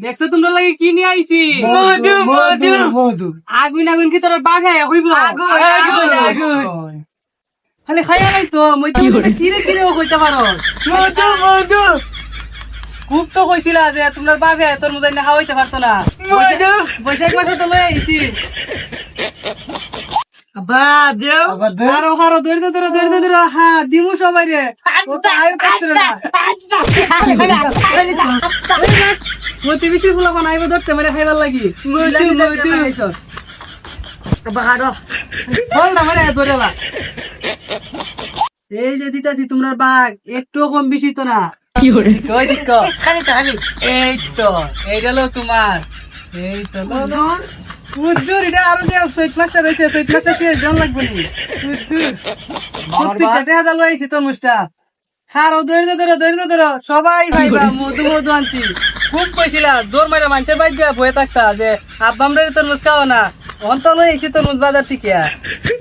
দেখছ তোমরা লাগে কি নিয়ে আইছি? মধু মধু মধু আগুন আগুন কি তোর বাঘে? হইব। আগুন, আগুন। খালি খাইয়া নাই তো মই কি কিরে কিরে ও কইতে পারো? মধু মধু। খুব তো কইছিলা যে তোমার বাঘে তোর মজাই না খাওয়াইতে পারতো না। মধু। বৈশাখ মাসে তো লই আইছি। আবা দেও। আরও আরও দৌড়তে দৌড়ে দৌড়তে দৌড়ে হা দিমু সবাই রে ও তো আয়ু কাটতে না। মতি বেশি ফুলা বানাইব ধরতে মানে খাইবার লাগি। এই যে দিতাছি তোমরা বাঘ একটু কম বেশি তো না। কই দিক খালি তো খালি। এই তো এইটা লো তোমার। এই তো এটা আরও যে সৈত মাস্টার রয়েছে সৈত মাস্টার শেষ জন লাগবে নি। উদ্দুর। সত্যি কেটে হাজার লইছি তোর মুষ্টা হার ও দৌড়ে ধরো দৌড়ে ধরো। সবাই ভাইবা মধু মধু আনছি। খুব কইছিলা দৌড় মারে মানুষের বাইক দিয়া বয়ে থাকতা যে আব্বামরে তোর মুস খাও না। অন্ত লই এসে তোর মুস বাজার থেকে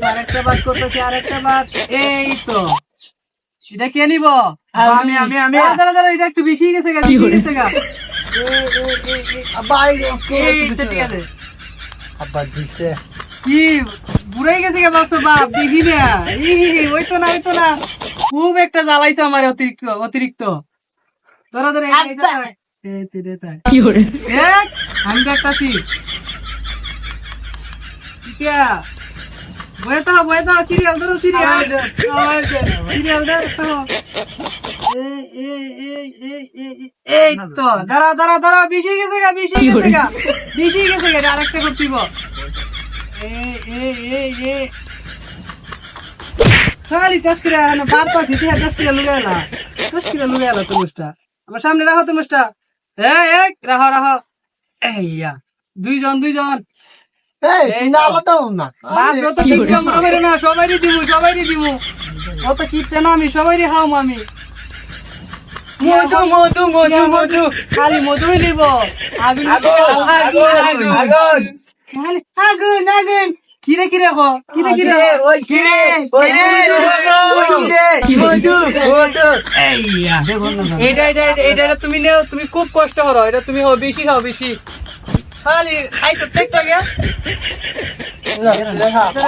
আরেকটা বাদ করতেছি আরেকটা বাদ এই তো। এটা কে নিব? আমি, আমি, আমি। দাঁড়া, দাঁড়া, এটা একটু বেশি গেছে গা, বেশি গেছে গা। বাইরে এই তো ঠিক আছে। আব্বা দিছে। কি বুড়াই গেছে গে বাপসা বাপ দেখি না। ই, ওই তো না ওই তো না। খুব একটা জ্বালাইছে আমার অতিরিক্ত অতিরিক্ত। ধরো ধরো এই- এইটা থাক। এই তো, এটা থাক। এক, আমি দেখতাছি ইতিয়া, বয়ে থাকো, বয়ে থাকো, সিরিয়াল ধরো, সিরিয়াল। সিরিয়াল ধরো, থাকো। এই, এই, এই, এই, এই, এই, এই তো, দাঁড়া, দাঁড়া, দাঁড়া, বেশি গেছে গা, বেশি গেছে গা, বেশি গেছে গা, আরেকটা করতে হইব। এই, এই, এই, এই। খালি টাস করে বার্তা দিতে টাস করে। টাস করে আমার সামনে রাখো তরমুজটা। এই, এই। এই দুইজন দুইজন। সবাইরই দিমু সবাইরই দিমু। অত কিপটে না আমি সবাইরই খাওয়াম আমি। মধু মধু মধু মধু। খালি মধুই নিব। আগুন আগুন আগুন আগুন আগুন। কিরে কিরে কিরে কিরে? ওই কিরে? ওই কিরে? এটা এটা এটা- তুমি নেও তুমি খুব কষ্ট করো। এটা তুমি হো বেশি খাও বেশি খালি খাইছো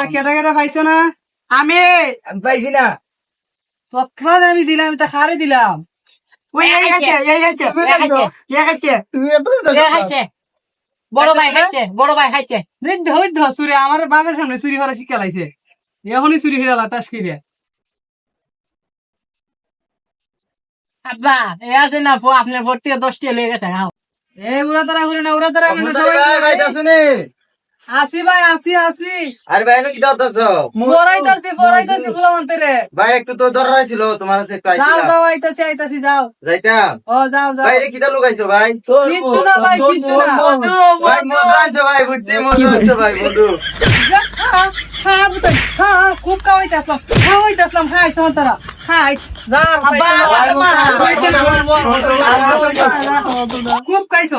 কেটা কেটা খাইছো না? আমি পাইছি না। তৎক্ষণাৎ আমি দিলাম তা খারে দিলাম? ওই এই আছে এই আছে এই আছে তুমি এত বড় ভাই খাইছে বড় ভাই খাইছে চুরি আমার বাবার সামনে চুরি করা শিক্ষা লাইছে। এখনই চুরি ফিরালা লাটাস কিরে আব্বা এ আছে না ফো আপনার ভর্তি দশ টিয়া লেগে গেছে এ উরা তারা করে না উড়া তারা সবাই আসি ভাই আসি আসি আরে ভাই কি দরদাস পড়াইতাছি পড়াইতাছি রে ভাই একটু তো দরকার ছিল তোমার কাছে একটু যাও আইছিলাম যাও আইতাছি আইতাছি যাও যাইতাম ও যাও যাও ভাই রে কিটা লুকাইছো ভাই কিচ্ছু না ভাই কিচ্ছু না ভাই মধু আনছো ভাই বুঝছি মধু আনছো ভাই খা বুতাই খুব খাওয়াইতাছলাম তারা খাই খুব খাইছ